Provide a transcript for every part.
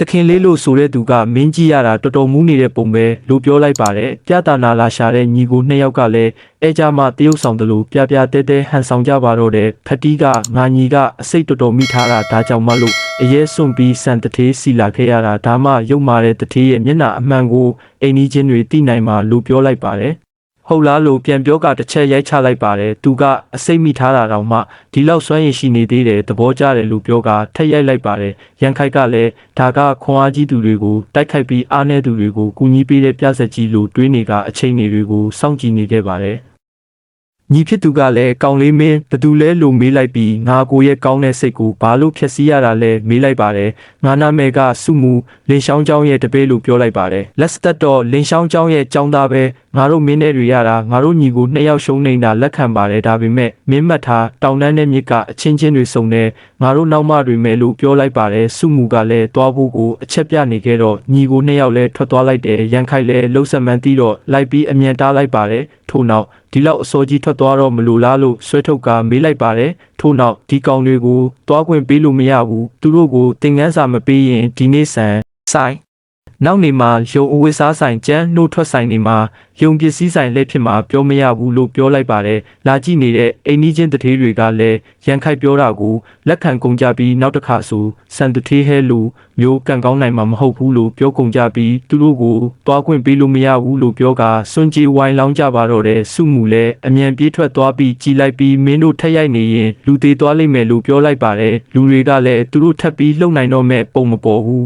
တခင်လေးလို့ဆိုတဲ့သူကမင်းကြီးရတာတော်တော်မူးနေတဲ့ပုံပဲလို့ပြောလိုက်ပါတယ်ပြတာနာလာရှာတဲ့ညီကိုနှစ်ယောက်ကလည်းအဲကြမှာတရုတ်ဆောင်တယ်လို့ပြပြတဲတဲဟန်ဆောင်ကြပါတော့တယ်ဖတီးကငါညီကအစိတ်တော်တော်မိထားတာဒါကြောင့်မလို့အရေးစွန့်ပြီးစံတထေးစီလာခဲ့ရတာဒါမှရုပ်မာတဲ့တထေးရဲ့မျက်နှာအမှန်ကိုအိမ်ကြီးချင်းတွေသိနိုင်မှာလို့ပြောလိုက်ပါတယ် ဟုတ်လားလို့ပြန်ပြောကတစ်ချက်ရိုက်ချလိုက်ပါတယ်သူကအစိတ်မိထားတာတောင်မှဒီလောက်စွမ်းရည်ရှိနေသေးတယ်သဘောကျတယ်လို့ပြောကထက်ရိုက်လိုက်ပါတယ်ရန်ခိုက်ကလည်းဒါကခွန်အားကြီးသူတွေကိုတိုက်ခိုက်ပြီးအားနည်းသူတွေကိုကူညီပေးတဲ့ပြဿနာကြီးလို့တွေးနေကအချိန်တွေကိုစောင့်ကြည့်နေခဲ့ပါတယ်ညီဖြစ်သူကလည်းကောင်းလေးမင်းဘသူလဲလို့မေးလိုက်ပြီးငါကိုရဲ့ကောင်းတဲ့စိတ်ကိုဘာလို့ဖျက်ဆီးရတာလဲမေးလိုက်ပါတယ်ငါနာမည်ကစုမူလင်ရှောင်းချောင်းရဲ့တပည့်လို့ပြောလိုက်ပါတယ်လက်စတက်တော့လင်ရှောင်းချောင်းရဲ့ចောင်းသားပဲ ငါတို့မင်းနဲ့တွေရတာငါတို့ညီကိုနှစ်ယောက်ရှုံးနေတာလက်ခံပါတယ်ဒါပေမဲ့မင်းမှတ်ထားတောင်တန်းနဲ့မြစ်ကအချင်းချင်းတွေစုံနေငါတို့နောက်မှတွေမယ်လို့ပြောလိုက်ပါတယ်စုမူကလည်းတွားဖို့ကိုအချက်ပြနေခဲ့တော့ညီကိုနှစ်ယောက်လည်းထွက်သွားလိုက်တယ်ရန်ခိုက်လည်းလှုပ်ဆက်မှန်းပြီးတော့လိုက်ပြီးအမြန်တားလိုက်ပါတယ်ထို့နောက်ဒီလောက်အစောကြီးထွက်သွားတော့မလို့လားလို့ဆွဲထုတ်ကမေးလိုက်ပါတယ်ထို့နောက်ဒီကောင်တွေကိုတွားခွင့်ပေးလို့မရဘူးသူတို့ကိုတင်ငန်းစာမပေးရင်ဒီနေ့ဆန်ဆိုင် နောက်နေမှာယုံအဝိစားဆိုင်ကျန်းနှုတ်ထွက်ဆိုင်နေမှာယုံပစ္စည်းဆိုင်လက်ဖြစ်မှာပြောမရဘူးလို့ပြောလိုက်ပါတယ်လာကြည့်နေတဲ့အိမ်နီးချင်းတထေးတွေကလည်းရန်ခိုက်ပြောတာကိုလက်ခံကုန်ကြပြီးနောက်တစ်ခါဆိုစန်တထေးဟဲလို့မျိုးကန်ကောင်းနိုင်မှာမဟုတ်ဘူးလို့ပြောကုန်ကြပြီးသူတို့ကိုတွားခွင့်ပေးလို့မရဘူးလို့ပြောကစွန့်ကြေးဝိုင်းလောင်းကြပါတော့တယ်စုမှုလည်းအမြန်ပြေးထွက်သွားပြီးကြည်လိုက်ပြီးမင်းတို့ထက်ရိုက်နေရင်လူသေးသွားလိမ့်မယ်လို့ပြောလိုက်ပါတယ်လူတွေကလည်းသူတို့ထပ်ပြီးလှုပ်နိုင်တော့မဲ့ပုံမပေါ်ဘူး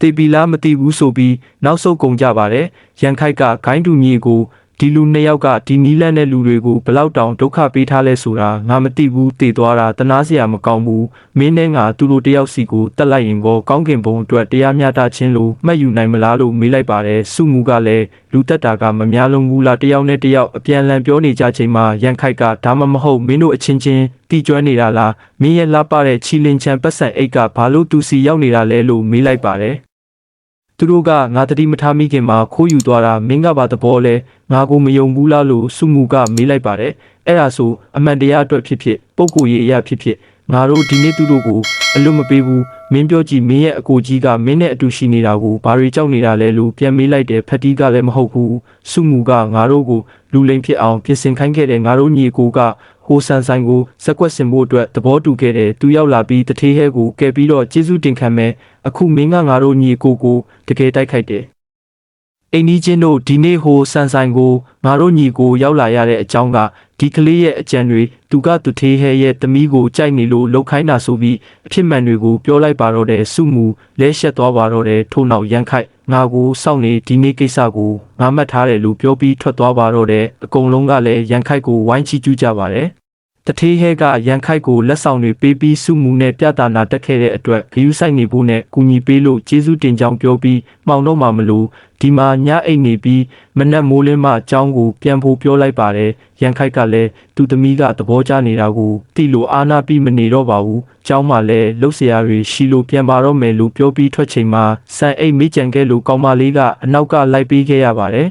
တေပီလားမသိဘူးဆိုပြီးနောက်ဆုတ်ကုန်ကြပါတယ်ရန်ခိုက်ကဂိုင်းတူညီကိုဒီလူနှစ်ယောက်ကဒီနီးလန့်တဲ့လူတွေကိုဘလောက်တောင်ဒုက္ခပေးထားလဲဆိုတာငါမသိဘူးတည်သွားတာတနာစရာမကောင်းဘူးမင်းနဲ့ငါသူတို့တယောက်စီကိုတက်လိုက်ရင်ကောကောင်းကင်ဘုံအတွက်တရားမျှတခြင်းလို့မှတ်ယူနိုင်မလားလို့မေးလိုက်ပါတယ်စုမှုကလည်းလူတက်တာကမများလုံးဘူးလားတယောက်နဲ့တယောက်အပြန်လန်ပြောနေကြချိန်မှာရန်ခိုက်ကဒါမှမဟုတ်မင်းတို့အချင်းချင်းတီကျွမ်းနေတာလားမင်းရဲ့လှပတဲ့ချီလင်ချန်ပတ်စံအိတ်ကဘာလို့သူစီရောက်နေတာလဲလို့မေးလိုက်ပါတယ် သူတို့ကငါတတိမထားမိခင်မှာခိုးယူသွားတာမင်းကပါသဘောလဲငါကိုမယုံဘူးလားလို့စုမှုကမေးလိုက်ပါတယ်အဲ့ဒါဆိုအမှန်တရားအတွက်ဖြစ်ဖြစ်ပုံကိုယ်ရေးအရာဖြစ်ဖြစ်ငါတို့ဒီနေ့သူတို့ကိုအလွတ်မပေးဘူးမင်းပြောကြည့်မင်းရဲ့အကိုကြီးကမင်းနဲ့အတူရှိနေတာကိုဘာတွေကြောက်နေတာလဲလို့ပြန်မေးလိုက်တယ်ဖက်တီးကလည်းမဟုတ်ဘူးစုမှုကငါတို့ကိုလူလိမ်ဖြစ်အောင်ပြင်ဆင်ခိုင်းခဲ့တဲ့ငါတို့ညီအကိုကဟိုဆန်ဆိုင်ကိုစက်ကွက်စင်ဖို့အတွက်သဘောတူခဲ့တယ်သူရောက်လာပြီးတထေးဟဲကိုကဲပြီးတော့ကျေးဇူးတင်ခံမယ် အခုမင်းကငါတို့ညီအကိုကိုတကယ်တိုက်ခိုက်တယ်အိမ်နီးချင်းတို့ဒီနေ့ဟိုဆန်ဆိုင်ကိုငါတို့ညီကိုရောက်လာရတဲ့အကြောင်းကဒီကလေးရဲ့အကြံတွေသူကသူထေးဟဲရဲ့တမီးကိုကြိုက်နေလို့လှုပ်ခိုင်းတာဆိုပြီးအဖြစ်မှန်တွေကိုပြောလိုက်ပါတော့တယ်စုမှုလဲရှက်သွားပါတော့တယ်ထို့နောက်ရန်ခိုက်ငါကိုစောင့်နေဒီနေ့ကိစ္စကိုငါမှတ်ထားတယ်လို့ပြောပြီးထွက်သွားပါတော့တယ်အကုန်လုံးကလည်းရန်ခိုက်ကိုဝိုင်းချီကျူးကြပါတယ် တထေးဟဲကရန်ခိုက်ကိုလက်ဆောင်တွေပေးပြီးစုမှုနဲ့ပြတာနာတက်ခဲ့တဲ့အတွက်ဂယူးဆိုင်နေဖို့နဲ့ကူညီပေးလို့ကျေးဇူးတင်ကြောင်းပြောပြီးမှောင်တော့မှမလို့ဒီမှာညအိတ်နေပြီးမနက်မိုးလင်းမှအကြောင်းကိုပြန်ဖို့ပြောလိုက်ပါတယ်ရန်ခိုက်ကလည်းသူသမီးကသဘောကျနေတာကိုတိလို့အာနာပြီးမနေတော့ပါဘူးကျောင်းမှာလည်းလှုပ်ရှားတွေရှိလို့ပြန်ပါတော့မယ်လို့ပြောပြီးထွက်ချိန်မှာစံအိတ်မိကြံခဲ့လို့ကောင်းမလေးကအနောက်ကလိုက်ပေးခဲ့ရပါတယ်